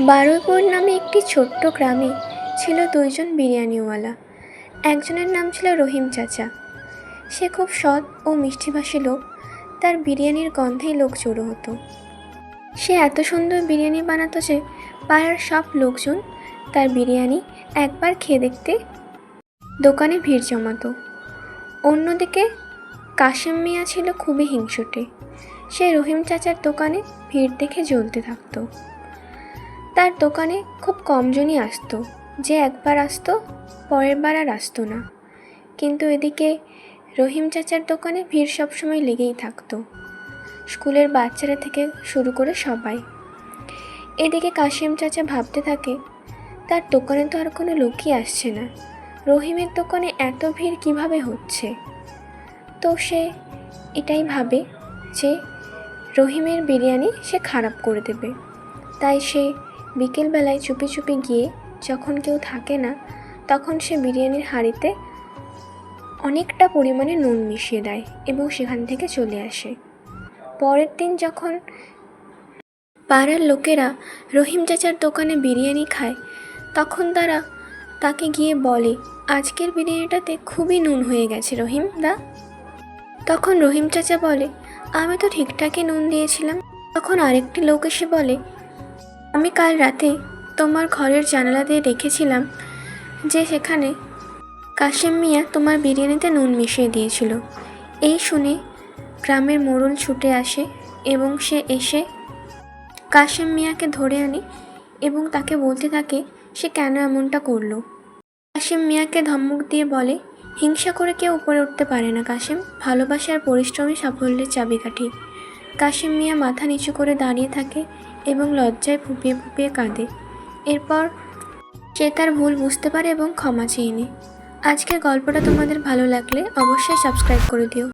বারুইপুর নামে একটি ছোট্ট গ্রামে ছিল দুইজন বিরিয়ানিওয়ালা। একজনের নাম ছিল রহিম চাচা। সে খুব সৎ ও মিষ্টিভাষী লোক। তার বিরিয়ানির গন্ধেই লোক জড়ো হতো। সে এত সুন্দর বিরিয়ানি বানাতো যে পাড়ার সব লোকজন তার বিরিয়ানি একবার খেয়ে দেখতে দোকানে ভিড় জমাতো। অন্যদিকে কাশেম মিয়া ছিল খুবই হিংসুটে। সে রহিম চাচার দোকানে ভিড় দেখে জ্বলতে থাকতো। তার দোকানে খুব কমজনই আসতো। যে একবার আসতো, পরের বার আর আসতো না। কিন্তু এদিকে রহিম চাচার দোকানে ভিড় সবসময় লেগেই থাকতো। স্কুলের বাচ্চারা থেকে শুরু করে সবাই। এদিকে কাশিম চাচা ভাবতে থাকে, তার দোকানে তো আর কোনো লোকই আসছে না। রহিমের দোকানে এত ভিড় কীভাবে হচ্ছে? তো সে এটাই ভাবে যে রহিমের বিরিয়ানি সে খারাপ করে দেবে। তাই সে বিকেলবেলায় চুপি চুপি গিয়ে যখন কেউ থাকে না, তখন সে বিরিয়ানির হাঁড়িতে অনেকটা পরিমাণে নুন মিশিয়ে দেয় এবং সেখান থেকে চলে আসে। পরের দিন যখন পাড়ার লোকেরা রহিম চাচার দোকানে বিরিয়ানি খায়, তখন তারা তাকে গিয়ে বলে, আজকের বিরিয়ানিটাতে খুবই নুন হয়ে গেছে রহিম দা। তখন রহিম চাচা বলে, আমি তো ঠিকঠাকই নুন দিয়েছিলাম। তখন আরেকটি লোক এসে বলে আমি কাল রাতে তোমার ঘরের জানালা দিয়ে রেখেছিলাম যে সেখানে কাশেম মিয়া তোমার বিরিয়ানিতে নুন মিশিয়ে দিয়েছিল। এই শুনে গ্রামের মোড়ল ছুটে আসে এবং সে এসে কাশেম মিয়াকে ধরে আনে এবং তাকে বলতে থাকে, সে কেন এমনটা করল? কাশেম মিয়াকে ধমক দিয়ে বলে, হিংসা করে কেউ উপরে উঠতে পারে না কাশেম। ভালোবাসার পরিশ্রমী সাফল্যের চাবিকাঠি। কাশেম মিয়া মাথা নিচু করে দাঁড়িয়ে থাকে এবং লজ্জায় ফুপিয়ে ফুপিয়ে কাঁদে। এরপর সে তার ভুল বুঝতে পারে এবং ক্ষমা চেয়ে নেয়। আজকের গল্পটা তোমাদের ভালো লাগলে অবশ্যই সাবস্ক্রাইব করে দিও।